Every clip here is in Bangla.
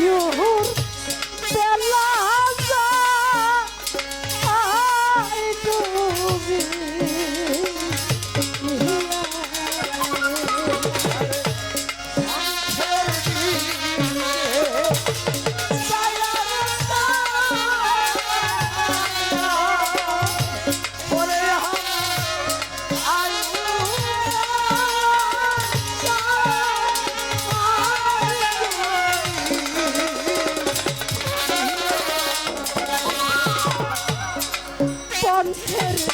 you. Monterrey.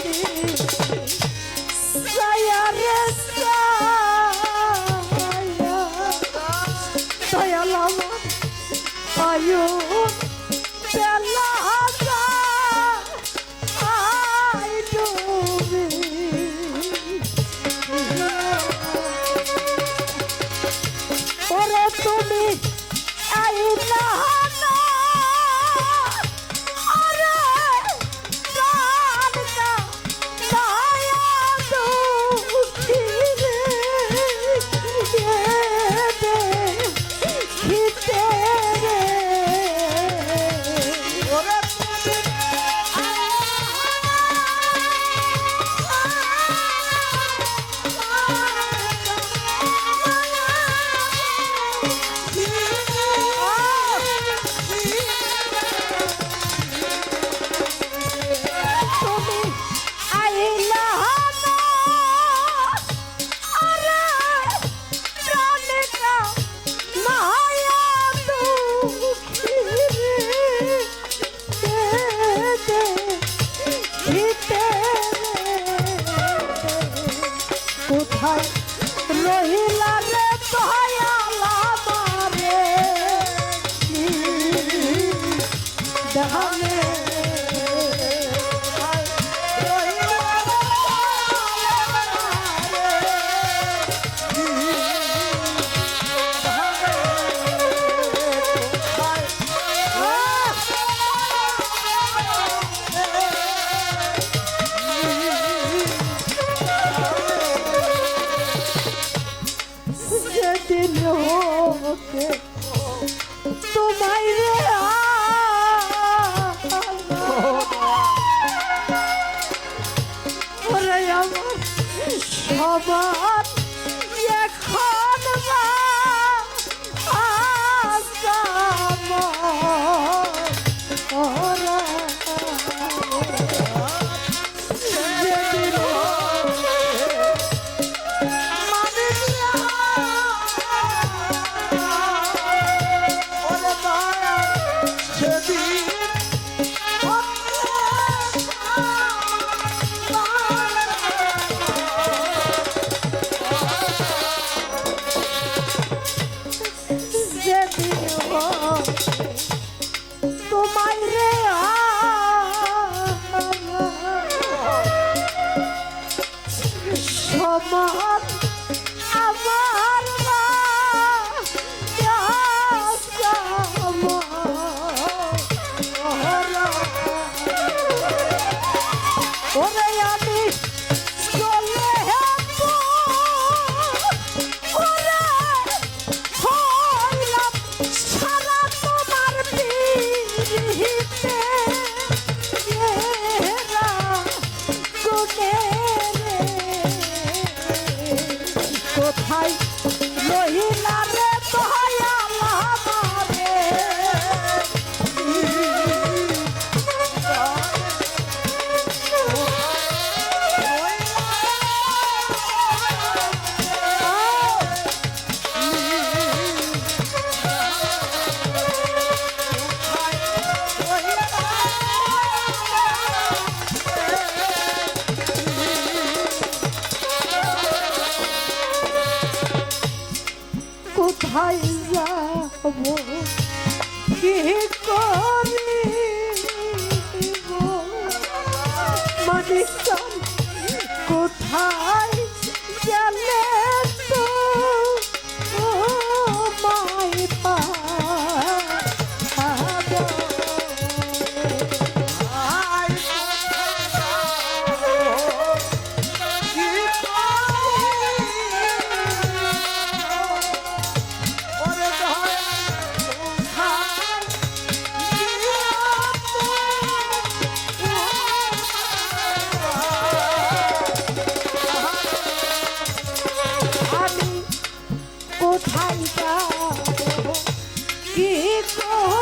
Oh.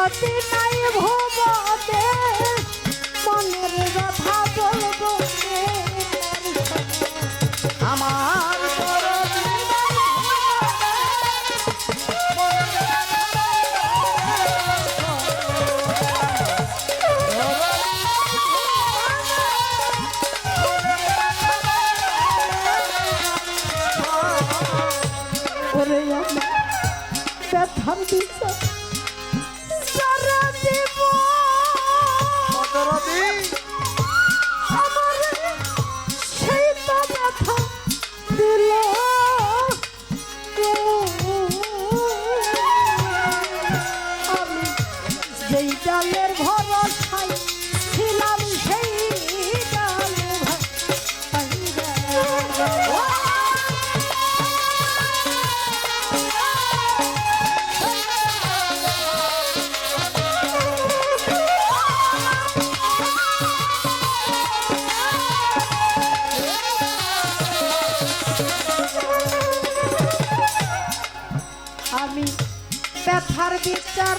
I'll Latina. ব্যথার বিচার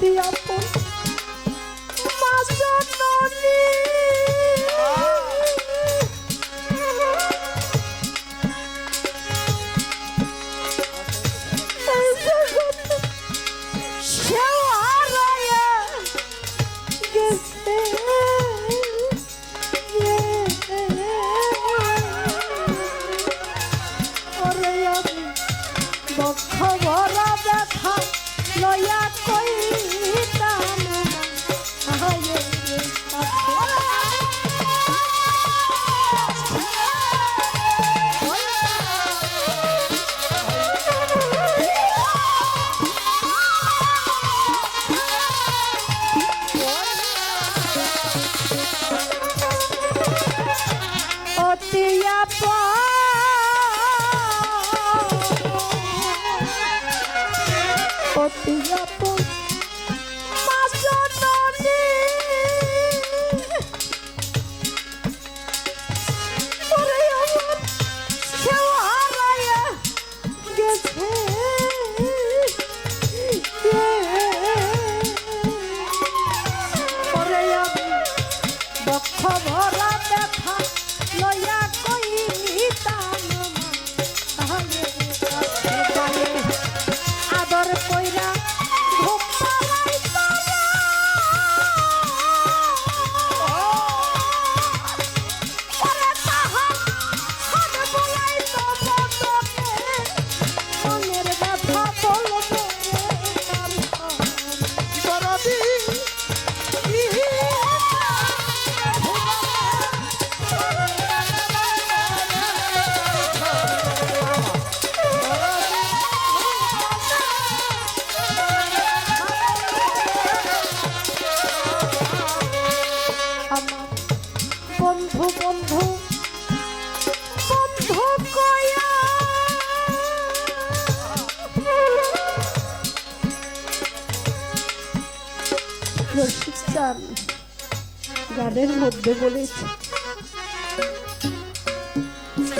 দিয়া মাছ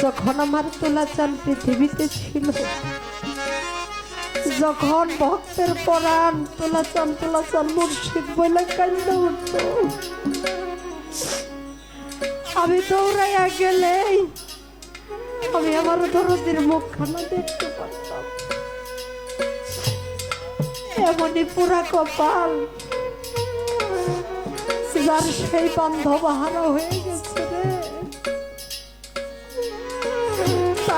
যখন আমার তোলা চাল পৃথিবীতে ছিল, যখন ভক্তের পরাণ তোলা চাল তোলা চাল মুর্শিদ বলে কান্দ উঠত আমি দৌড়াইয়া গেলেই আমি আমার দরদির মুখখানা দেখতে পারতাম। এমনই পুরা কপাল, যার সেই বান্ধব হারা হয়ে গেছে।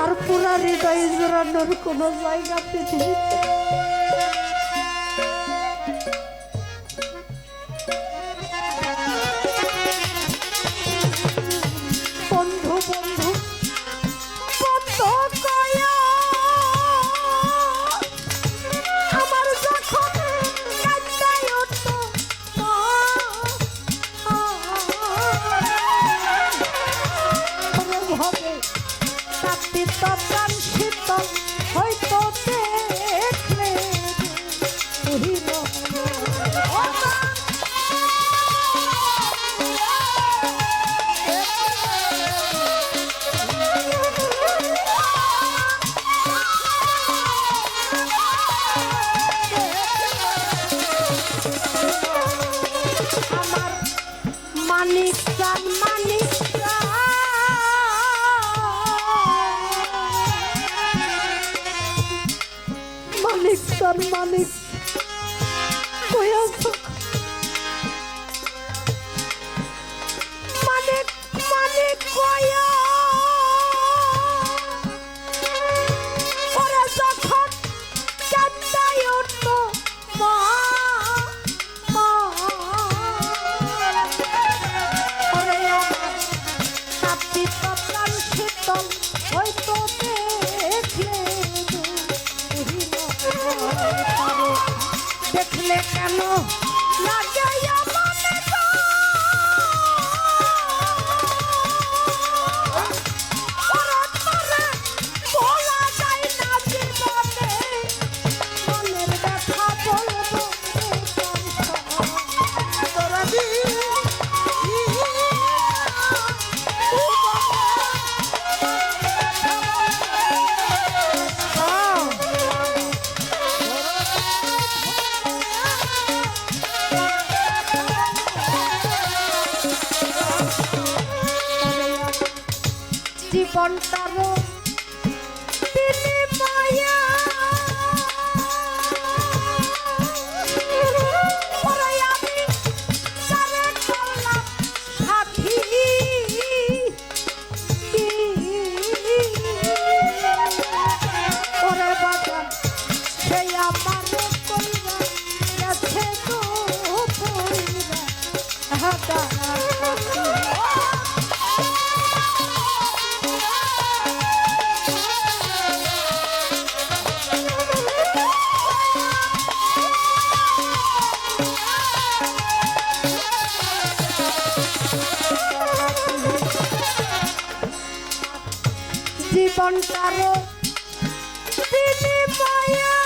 রে তার পুরা হৃদয় জোরানোর কোনো জায়গা পৃথিবীতে বিনিময়া ওরে